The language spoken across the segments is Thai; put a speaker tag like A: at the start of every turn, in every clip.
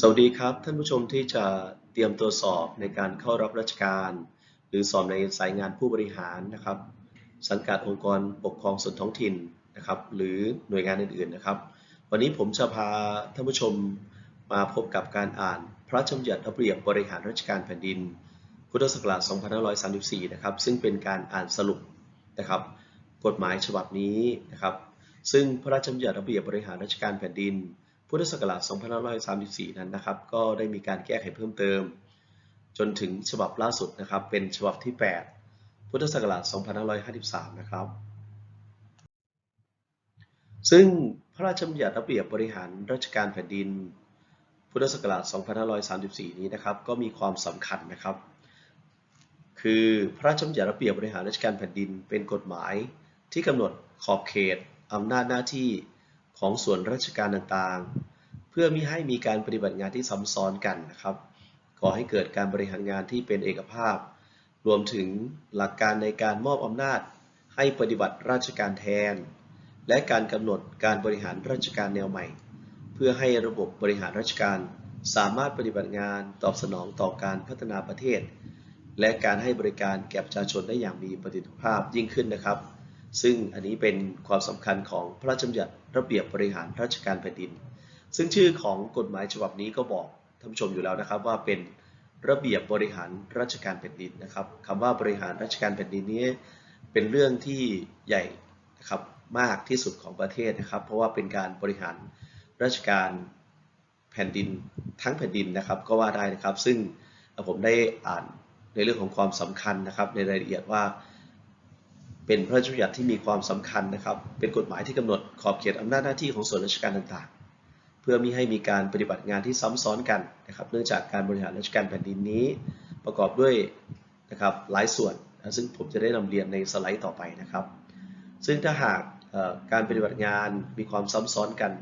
A: สวัสดีครับ ท่านผู้ชมที่จะเตรียมตัวสอบในการเข้ารับราชการ หรือสอบในสายงานผู้บริหารนะครับ สังกัดองค์กรปกครองส่วนท้องถิ่นนะครับ หรือหน่วยงานอื่นๆนะครับ วันนี้ผมจะพาท่านผู้ชมมาพบกับการอ่านพระราชบัญญัติระเบียบบริหารราชการแผ่นดิน พุทธศักราช 2534 นะครับ ซึ่งเป็นการอ่านสรุปนะครับ กฎหมายฉบับนี้นะครับ ซึ่งพระราชบัญญัติระเบียบบริหารราชการแผ่นดิน พุทธศักราช 2534 นั้นนะครับ ก็ได้มีการแก้ไขเพิ่มเติม จนถึงฉบับล่าสุดนะครับ เป็นฉบับที่ 8 พุทธศักราช 2553 นะครับ ซึ่งพระราชบัญญัติระเบียบบริหารราชการแผ่นดิน พุทธศักราช 2534 นี้นะครับ ก็มีความสำคัญนะครับ คือพระราชบัญญัติระเบียบบริหารราชการแผ่นดิน เป็นกฎหมายที่กำหนดขอบเขตอำนาจหน้าที่ ของส่วนราชการต่างๆ เพื่อมิให้มีการปฏิบัติงานที่ซ้ำซ้อนกันนะครับก่อให้เกิดการบริหารงานที่เป็นเอกภาพ รวมถึงหลักการในการมอบอำนาจ ให้ปฏิบัติราชการแทน และการกำหนดการบริหารราชการแนวใหม่ เพื่อให้ระบบบริหารราชการสามารถปฏิบัติงานตอบสนองต่อการพัฒนาประเทศ และการให้บริการแก่ประชาชนได้อย่างมีประสิทธิภาพยิ่งขึ้นนะครับ ซึ่งอันนี้เป็นความสำคัญของพระราชบัญญัติระเบียบบริหารราชการแผ่นดิน ซึ่งชื่อของกฎหมายฉบับนี้ก็บอกท่านผู้ชมอยู่แล้วนะครับว่าเป็นระเบียบบริหารราชการแผ่นดินนะครับคำว่าบริหารราชการแผ่นดินนี้เป็นเรื่องที่ใหญ่นะครับมากที่สุดของประเทศนะครับ เพราะว่าเป็นการบริหารราชการแผ่นดินทั้งแผ่นดินนะครับก็ว่าได้นะครับ ซึ่งผมได้อ่านในเรื่องของความสำคัญนะครับในรายละเอียดว่า เป็นพระราชบัญญัติที่มีความสำคัญนะครับ เป็นกฎหมายที่กำหนดขอบเขตอำนาจหน้าที่ของส่วนราชการต่างๆ เพื่อมิให้มีการปฏิบัติงานที่ซ้ำซ้อนกันนะครับ เนื่องจากการบริหารราชการแผ่นดินนี้ ประกอบด้วยนะครับหลายส่วน ซึ่งผมจะได้นำเรียนในสไลด์ต่อไปนะครับ ซึ่งถ้าหากการปฏิบัติงานมีความซ้ำซ้อนกัน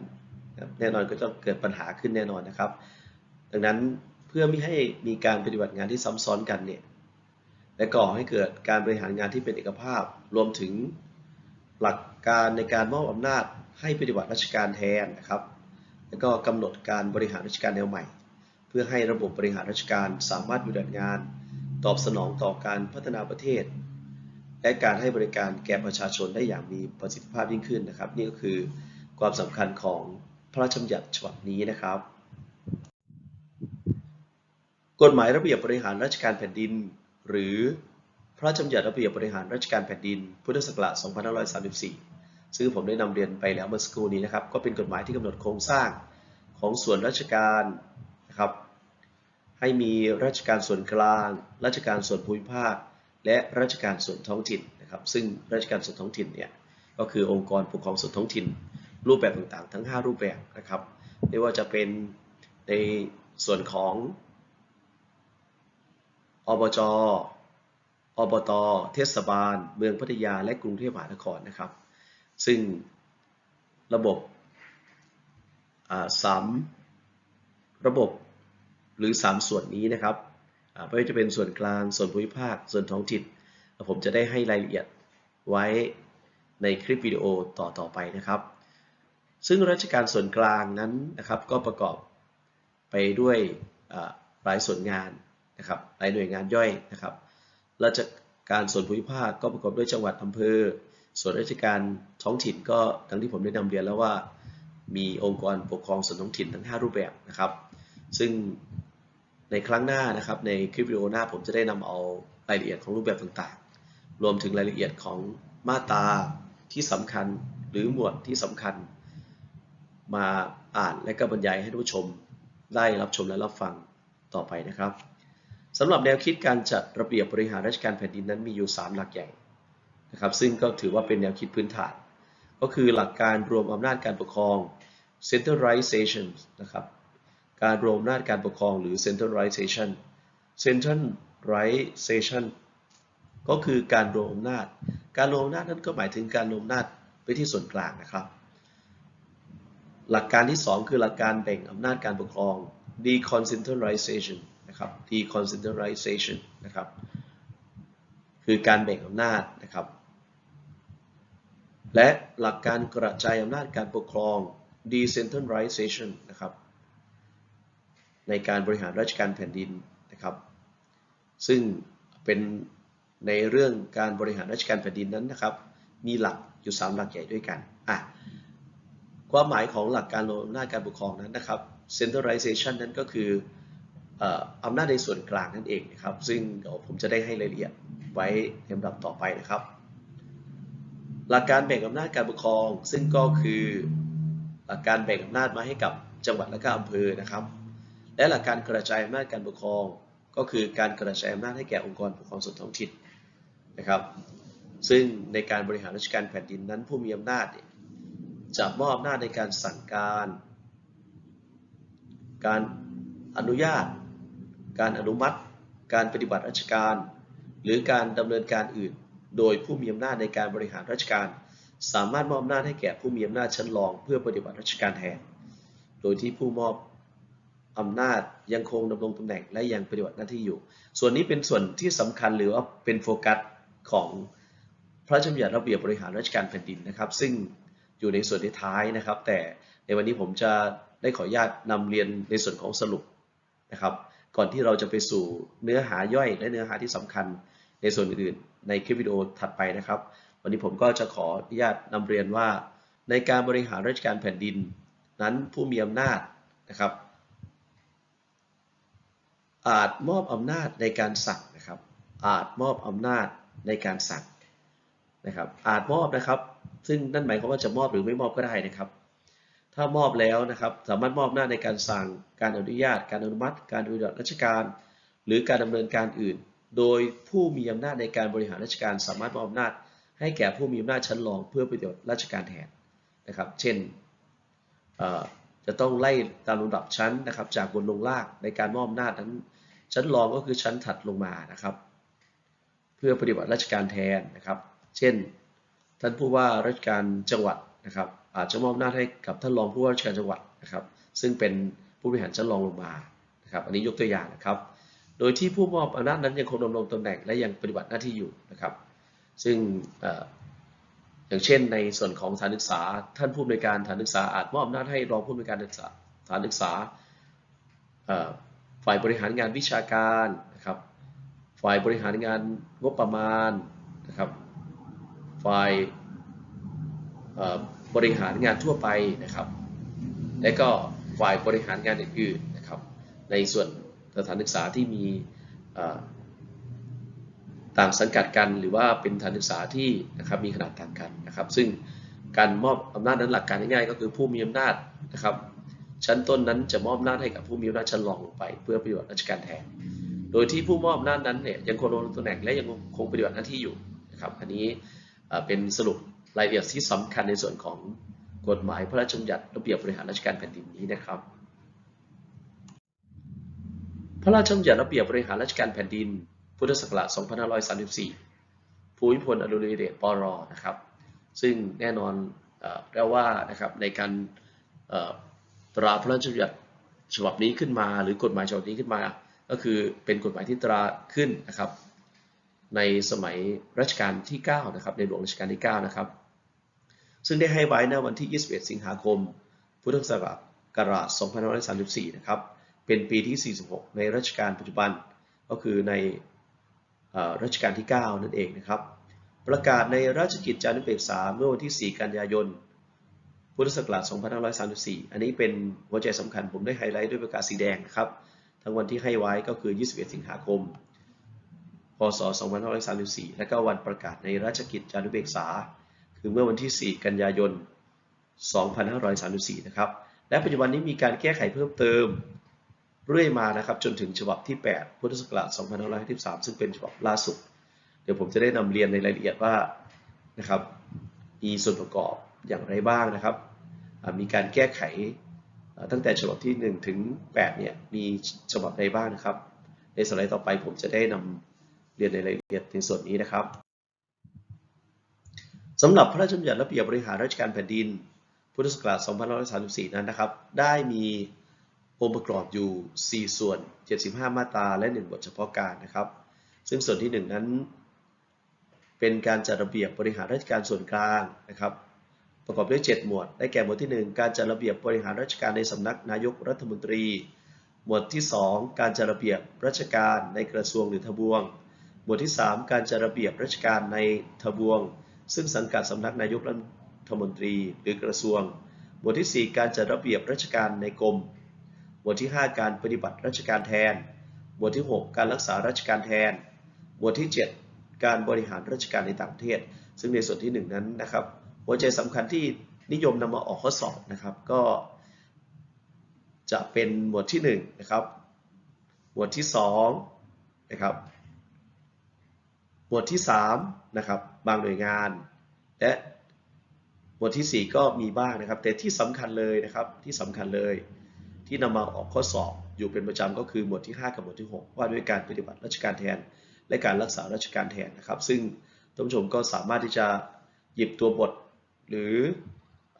A: แน่นอนก็จะเกิดปัญหาขึ้นแน่นอนนะครับ ดังนั้นเพื่อไม่ให้มีการปฏิบัติงานที่ซ้ำซ้อนกันเนี่ย และก่อให้เกิดการบริหารงานที่เป็นเอกภาพ รวมถึงหลักการในการมอบอำนาจให้ปฏิบัติราชการแทนนะครับ แล้วก็กำหนดการบริหารราชการแนวใหม่ เพื่อให้ระบบบริหารราชการสามารถปฏิบัติงาน ตอบสนองต่อการพัฒนาประเทศ และการให้บริการแก่ประชาชนได้อย่างมีประสิทธิภาพยิ่งขึ้นนะครับ นี่ก็คือความสำคัญของพระราชบัญญัติฉบับนี้นะครับ กฎหมายระเบียบบริหารราชการแผ่นดิน หรือพระราชบัญญัติระเบียบบริหารราชการแผ่นดิน พุทธศักราช 2534 ซึ่งผมได้นำเรียนไปแล้วเมื่อสักครู่นี้นะครับ ก็เป็นกฎหมายที่กำหนดโครงสร้างของส่วนราชการนะครับ ให้มีราชการส่วนกลาง ราชการส่วนภูมิภาค และราชการส่วนท้องถิ่นนะครับ ซึ่งราชการส่วนท้องถิ่นเนี่ยก็คือองค์กรปกครองส่วนท้องถิ่น รูปแบบต่างๆ ทั้ง 5 รูปแบบนะครับ ไม่ว่าจะเป็นในส่วนของ อบจ อบต เทศบาล เมืองพัทยา และกรุงเทพมหานครนะครับ ซึ่งระบบสามระบบหรือ 3 ส่วนนี้นะครับไม่ว่าจะเป็นส่วนกลาง ส่วนภูมิภาค ส่วนท้องถิ่น ผมจะได้ให้รายละเอียดไว้ในคลิปวิดีโอต่อต่อไปนะครับ ซึ่งราชการส่วนกลางนั้นนะครับก็ประกอบไปด้วยหลายส่วนงาน นะครับหลายหน่วยงานย่อยนะครับราชการส่วนภูมิภาคก็ประกอบด้วยจังหวัดอำเภอ ส่วนราชการท้องถิ่นก็ทั้งที่ผมได้นำเรียนแล้วว่า มีองค์กรปกครองส่วนท้องถิ่นทั้ง 5 รูปแบบนะครับ ซึ่งในครั้งหน้านะครับในคลิปวิดีโอหน้าผมจะได้นำเอารายละเอียดของรูปแบบต่างๆ รวมถึงรายละเอียดของมาตราที่สำคัญหรือหมวดที่สำคัญ มาอ่านและก็บรรยายให้ท่านผู้ชมได้รับชมและรับฟังต่อไปนะครับ สำหรับแนวคิดการจัดระเบียบบริหารราชการแผ่นดินนั้นมีอยู่ 3 หลักใหญ่นะครับซึ่งก็ถือว่าเป็นแนวคิดพื้นฐาน ก็คือหลักการรวมอำนาจการปกครอง centralization นะครับการรวมอำนาจการปกครองหรือ centralization centralization ก็คือการรวมอำนาจ การรวมอำนาจนั้นก็หมายถึงการรวมอำนาจไปที่ส่วนกลางนะครับ หลักการที่ 2 คือหลักการแบ่งอำนาจการปกครอง decentralization นะครับ decentralization นะครับ คือการแบ่งอำนาจนะครับ และหลักการกระจายอำนาจการปกครอง decentralization นะครับ ในการบริหารราชการแผ่นดินนะครับ ซึ่งเป็นในเรื่องการบริหารราชการแผ่นดินนั้นนะครับ มีหลักอยู่ 3 หลักใหญ่ด้วยกันอะความหมายของหลักการรวมอำนาจการปกครองนั้นนะครับ centralization นั้นก็คือ อำนาจในส่วนกลางนั่นเองนะครับ ซึ่งเดี๋ยวผมจะได้ให้รายละเอียดไว้ในลำดับต่อไปนะครับ หลักการแบ่งอำนาจการปกครองซึ่งก็คือหลักการแบ่งอำนาจมาให้กับจังหวัดและก็อำเภอนะครับ และหลักการกระจายอำนาจการปกครอง ก็คือการกระจายอำนาจให้แก่องค์กรปกครองส่วนท้องถิ่นนะครับ ซึ่งในการบริหารราชการแผ่นดินนั้นผู้มีอำนาจจะมอบอำนาจในการสั่งการ การอนุญาต การอนุมัติ การปฏิบัติราชการ หรือการดำเนินการอื่น โดยผู้มีอำนาจในการบริหารราชการ สามารถมอบอำนาจให้แก่ผู้มีอำนาจชั้นรอง เพื่อปฏิบัติราชการแทน โดยที่ผู้มอบอำนาจยังคงดำรงตำแหน่งและยังปฏิบัติหน้าที่อยู่ ส่วนนี้เป็นส่วนที่สำคัญหรือว่าเป็นโฟกัสของพระราชบัญญัติระเบียบบริหารราชการแผ่นดินนะครับ ซึ่งอยู่ในส่วนทท้ายนะครับ แต่ในวันนี้ผมจะได้ขออนุญาตนำเรียนในส่วนของสรุปนะครับ ก่อนที่เราจะไปสู่เนื้อหาย่อยและเนื้อหาที่สำคัญในส่วนอื่นในคลิปวิดีโอถัดไปนะครับ วันนี้ผมก็จะขออนุญาตนำเรียนว่า ในการบริหารราชการแผ่นดิน นั้นผู้มีอำนาจนะครับ อาจมอบอำนาจในการสั่งนะครับ อาจมอบอำนาจในการสั่งนะครับ อาจมอบนะครับ ซึ่งนั่นหมายความว่าจะมอบหรือไม่มอบก็ได้นะครับ ถ้ามอบแล้วนะครับ สามารถมอบอำนาจในการสั่ง การอนุญาต การอนุมัติ การปฏิบัติราชการ หรือการดำเนินการอื่น โดยผู้มีอำนาจในการบริหารราชการ สามารถมอบอำนาจ ให้แก่ผู้มีอำนาจชั้นรองเพื่อปฏิบัติราชการแทนนะครับ เช่นจะต้องไล่ตามลำดับชั้นนะครับ จากบนลงล่างในการมอบอำนาจนั้น ชั้นรองก็คือชั้นถัดลงมานะครับ เพื่อปฏิบัติราชการแทนนะครับ เช่น ท่านผู้ว่าราชการจังหวัดนะครับ อาจจะมอบอำนาจให้กับท่านรองผู้ว่าราชการจังหวัดนะครับ ซึ่งเป็นผู้บริหารชั้นรองลงมานะครับอันนี้ยกตัวอย่างนะครับ โดยที่ผู้มอบอำนาจนั้นยังคงดำรงตำแหน่งและยังปฏิบัติหน้าที่อยู่นะครับ ซึ่งอย่างเช่น ในส่วนของสถานศึกษา ท่านผู้อำนวยการสถานศึกษาอาจมอบอำนาจให้รองผู้อำนวยการสถานศึกษาฝ่ายบริหารงานวิชาการนะครับ ฝ่ายบริหารงานงบประมาณนะครับ ฝ่าย บริหารงานทั่วไปนะครับ และก็ฝ่ายบริหารงานอื่นๆนะครับ ในส่วนสถานศึกษาที่มีต่างสังกัดกันหรือว่าเป็นสถานศึกษาที่นะครับมีขนาดต่างกันนะครับ ซึ่งการมอบอำนาจนั้นหลักการง่ายๆก็คือผู้มีอำนาจนะครับ ชั้นต้นนั้นจะมอบอำนาจให้กับผู้มีอำนาจชั้นรองลงไป เพื่อปฏิบัติราชการแทน โดยที่ผู้มอบอำนาจนั้นเนี่ยยังคงดำรงตำแหน่งและยังคงปฏิบัติหน้าที่อยู่นะครับ อันนี้เป็นสรุป รายละเอียดที่สำคัญในส่วนของกฎหมายพระราชบัญญัติระเบียบบริหารราชการแผ่นดินนี้นะครับ พระราชบัญญัติระเบียบบริหารราชการแผ่นดิน พุทธศักราช 2534 ภูมิพลอดุลยเดชปรนะครับ ซึ่งแน่นอนเอ่อแล้วว่านะครับในการตราพระราชบัญญัติฉบับนี้ขึ้นมา หรือกฎหมายฉบับนี้ขึ้นมา ก็คือเป็นกฎหมายที่ตราขึ้นนะครับ ในสมัยรัชกาลที่ 9 นะครับ ในหลวงรัชกาลที่ 9 นะครับ ซึ่งได้ให้ไว้ในวันที่ 21 สิงหาคม พุทธศักราช 2534 นะครับ เป็นปีที่ 46 ในรัชกาลปัจจุบัน ก็คือในอรัชกาลที่ 9 นั่นเองนะครับ ประกาศในราชกิจจานุเบกษาเมื่อวันที่ 4 กันยายน พุทธศักราช 2534 อันนี้เป็นหัวใจสำคัญผมได้ไฮไลท์ด้วยประกาศสีแดงนะครับ ทั้งวันที่ให้ไว้ก็คือ 21 สิงหาคม พศ 2534 และก็วันประกาศในราชกิจจานุเบกษา คือเมื่อวันที่ 4 กันยายน 2534 นะครับ และปัจจุบันนี้มีการแก้ไขเพิ่มเติมเรื่อยมานะครับจนถึงฉบับที่ 8 พุทธศักราช 2553 ซึ่งเป็นฉบับล่าสุด เดี๋ยวผมจะได้นำเรียนในรายละเอียดว่านะครับมีส่วนประกอบอย่างไรบ้างนะครับ มีการแก้ไขตั้งแต่ฉบับที่ 1 ถึง 8 เนี่ยมีฉบับใดบ้างนะครับ ในสไลด์ต่อไปผมจะได้นำเรียนในรายละเอียดในส่วนนี้นะครับ สำหรับพระราชบัญญัติระเบียบบริหารราชการแผ่นดิน พุทธศักราช 2534 นั้นนะครับ ได้มีองค์ประกอบอยู่ 4 ส่วน 75 มาตรา และ 1 บทเฉพาะการนะครับ ซึ่งส่วนที่ 1 นั้น เป็นการจัดระเบียบบริหารราชการส่วนกลางนะครับ ประกอบด้วย 7 หมวด ได้แก่หมวดที่ 1 การจัดระเบียบบริหารราชการในสำนักนายกรัฐมนตรี หมวดที่ 2 การจัดระเบียบราชการในกระทรวงหรือทบวง หมวดที่ 3 การจัดระเบียบราชการในทบวง ซึ่งสังกัดสำนักนายกรัฐมนตรีหรือกระทรวง หมวดที่ 4 การจัดระเบียบราชการในกรม หมวดที่ 5 การปฏิบัติราชการแทน หมวดที่ 6 การรักษาราชการแทน หมวดที่ 7 การบริหารราชการในต่างประเทศ ซึ่งในส่วนที่ 1 นั้นนะครับ หัวใจสำคัญที่นิยมนำมาออกข้อสอบนะครับก็จะเป็นหมวดที่1นะครับหมวดที่2นะครับหมวดที่3นะครับ บางหน่วยงาน และหมวดที่ 4 ก็มีบ้างนะครับ แต่ที่สำคัญเลยนะครับที่สำคัญเลย ที่นำมาออกข้อสอบอยู่เป็นประจำก็คือหมวดที่ 5 กับหมวดที่ 6 ว่าด้วยการปฏิบัติราชการแทน และการรักษาราชการแทนนะครับ ซึ่งท่านผู้ชมก็สามารถที่จะหยิบตัวบทหรือ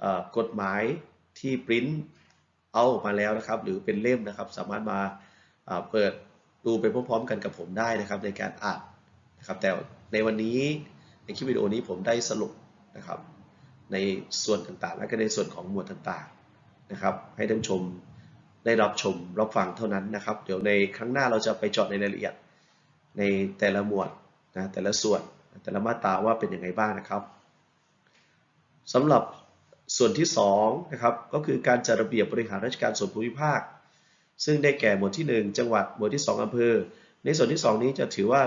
A: อกฎหมายที่ปริ้นเอาออกมาแล้วนะครับ หรือเป็นเล่มนะครับ สามารถมาเปิดดูไปพร้อมๆกันกับผมได้นะครับ ในการอ่านนะครับ แต่ในวันนี้ ในคลิปวิดีโอนี้ผมได้สรุปนะครับ ในส่วนต่างๆ และก็ในส่วนของหมวดต่างๆนะครับ ให้ท่านชมได้รับชมรับฟังเท่านั้นนะครับ เดี๋ยวในครั้งหน้าเราจะไปเจาะในรายละเอียด ในแต่ละหมวดนะแต่ละส่วนแต่ละมาตราว่าเป็นยังไงบ้างนะครับสำหรับส่วนที่2นะครับก็คือการจัดระเบียบบริหารราชการส่วนภูมิภาค ซึ่งได้แก่หมวดที่ 1 จังหวัดหมวดที่ 2อำเภอ ในส่วนที่ 2 นี้จะถือว่า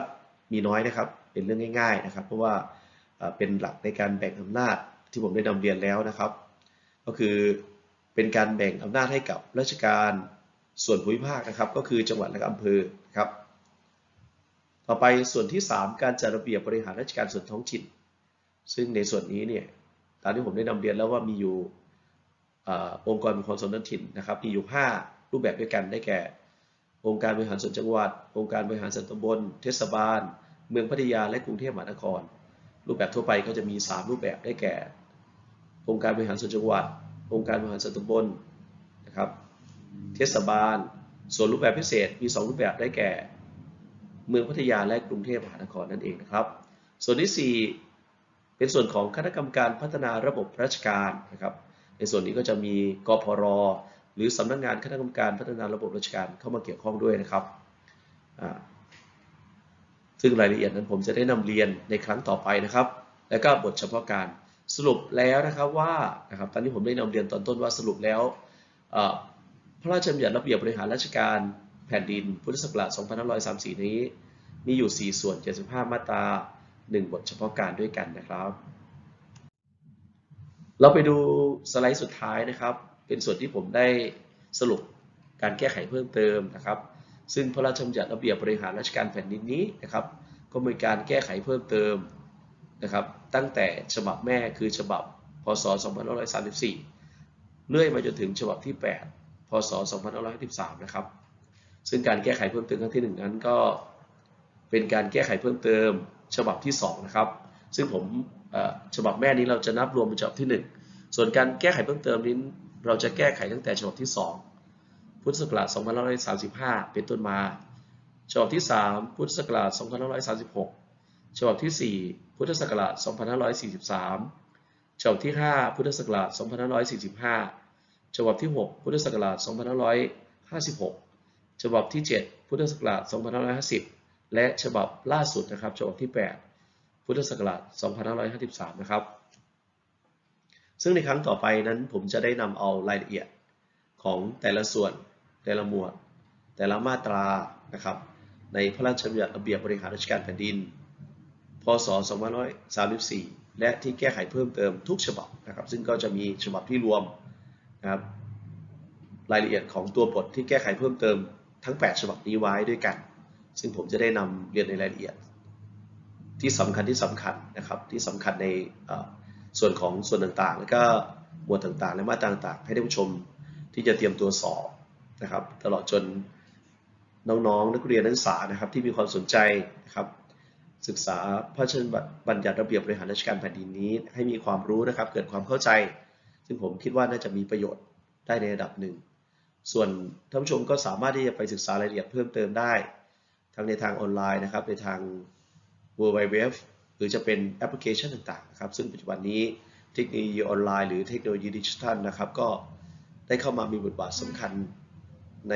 A: มีน้อยนะครับ เป็นเรื่องง่าย ๆนะครับ เพราะว่าเป็นหลักในการแบ่งอำนาจที่ผมได้นำเรียนแล้วนะครับ ก็คือเป็นการแบ่งอำนาจให้กับราชการส่วนภูมิภาคนะครับ ก็คือจังหวัดและอำเภอครับ ต่อไปส่วนที่ 3 การจัดระเบียบบริหารราชการส่วนท้องถิ่น ซึ่งในส่วนนี้เนี่ยตามที่ผมได้นำเรียนแล้วว่ามีอยู่อองค์กรปกครองส่วนท้องถิ่นนะครับมีอยู่ 5 รูปแบบด้วยกันได้แก่ องค์การบริหารส่วนจังหวัด องค์การบริหารส่วนตำบล เทศบาล เมืองพัทยาและกรุงเทพมหานคร รูปแบบทั่วไปก็จะมี 3 รูปแบบได้แก่ องค์การบริหารส่วนจังหวัด องค์การบริหารส่วนตำบลนะครับ เทศบาล ส่วนรูปแบบพิเศษมี 2 รูปแบบได้แก่ เมืองพัทยาและกรุงเทพมหานครนั่นเองนะครับ ส่วนที่ 4 เป็นส่วนของคณะกรรมการพัฒนาระบบราชการนะครับ ในส่วนนี้ก็จะมีกพรหรือสำนักงานคณะกรรมการพัฒนาระบบราชการเข้ามาเกี่ยวข้องด้วยนะครับ ซึ่งรายละเอียดนั้นผมจะได้นำเรียนในครั้งต่อไปนะครับ แล้วก็บทเฉพาะการสรุปแล้วนะครับว่านะครับตอนนี้ผมได้นำเรียนตอนต้นว่าสรุปแล้วพระราชบัญญัติระเบียบบริหารราชการแผ่นดินพุทธศักราช2534 นี้ มีอยู่ 4 ส่วน 75 มาตรา 1 บทเฉพาะการด้วยกันนะครับ เราไปดูสไลด์สุดท้ายนะครับ เป็นส่วนที่ผมได้สรุปการแก้ไขเพิ่มเติมนะครับ ซึ่งพระราชบัญญัติระเบียบบริหารราชการแผ่นดินนี้นะครับ ก็มีการแก้ไขเพิ่มเติมนะครับ ตั้งแต่ฉบับแม่คือฉบับ พศ 2534 เรื่อยมาจนถึงฉบับที่ 8 พศ 2553 นะครับ ซึ่งการแก้ไขเพิ่มเติมครั้งที่หนึ่งนั้นก็เป็นการแก้ไขเพิ่มเติมฉบับที่ 2 นะครับ ซึ่งผมฉบับแม่นี้เราจะนับรวมเป็นฉบับที่ 1 ส่วนการแก้ไขเพิ่มเติมนี้เราจะแก้ไขตั้งแต่ฉบับที่ 2 พุทธศักราช 2535 เป็นต้นมา ฉบับที่ 3 พุทธศักราช 2536 ฉบับที่ 4 พุทธศักราช 2543 ฉบับที่ 5 พุทธศักราช 2545 ฉบับที่ 6 พุทธศักราช 2556 ฉบับที่ 7 พุทธศักราช 2550 และฉบับล่าสุดนะครับ ฉบับที่ 8 พุทธศักราช 2553 นะครับ ซึ่งในครั้งต่อไปนั้นผมจะได้นำเอารายละเอียดของแต่ละส่วน แต่ละหมวด แต่ละมาตรานะครับในพระราชบัญญัติระเบียบบริหารราชการแผ่นดิน พศ 2534 และที่แก้ไขเพิ่มเติมทุกฉบับนะครับซึ่งก็จะมีฉบับที่รวมนะครับรายละเอียดของตัวบทที่แก้ไขเพิ่มเติมทั้ง 8 ฉบับนี้ไว้ด้วยกัน ซึ่งผมจะได้นำเรียนในรายละเอียด ที่สำคัญที่สำคัญนะครับที่สำคัญในส่วนของส่วนต่างๆ แล้วก็หมวดต่างๆ และมาตราต่างๆ ให้ท่านผู้ชมที่จะเตรียมตัวสอบ นะครับ ตลอดจนน้องๆ นักเรียนนักศึกษานะครับที่มีความสนใจนะครับศึกษาพระราชบัญญัติระเบียบบริหารราชการแผ่นดินนี้ ให้มีความรู้นะครับเกิดความเข้าใจ ซึ่งผมคิดว่าน่าจะมีประโยชน์ได้ในระดับหนึ่ง ส่วนท่านผู้ชมก็สามารถที่จะไปศึกษารายละเอียดเพิ่มเติมได้ ทั้งในทางออนไลน์นะครับในทาง w w w หรือจะเป็นแอปพลิเคชันต่างๆนะครับซึ่งปัจจุบันนี้เทคโนโลยีออนไลน์หรือเทคโนโลยีดิจิทัลนะครับก็ได้เข้ามามีบทบาทสำคัญ ใน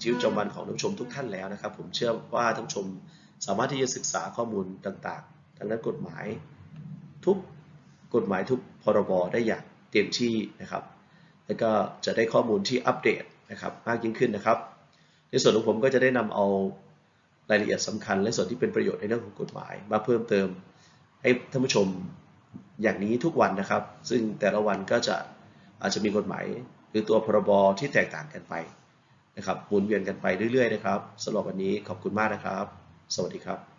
A: ชีวิตประจำวันของท่านผู้ชมทุกท่านแล้วนะครับ ผมเชื่อว่าท่านผู้ชมสามารถที่จะศึกษาข้อมูลต่างๆทางด้านกฎหมายทุกกฎหมายทุกพรบได้อย่างเต็มที่นะครับ แล้วก็จะได้ข้อมูลที่อัปเดตนะครับมากยิ่งขึ้นนะครับ ในส่วนของผมก็จะได้นำเอารายละเอียดสำคัญ และส่วนที่เป็นประโยชน์ในเรื่องของกฎหมาย มาเพิ่มเติมให้ท่านผู้ชมอย่างนี้ทุกวันนะครับ ซึ่งแต่ละวันก็จะอาจจะมีกฎหมาย หรือตัวพรบที่แตกต่างกันไป นะครับวนเวียนกันไปเรื่อยๆนะครับสำหรับวันนี้ขอบคุณมากนะครับ สวัสดีครับ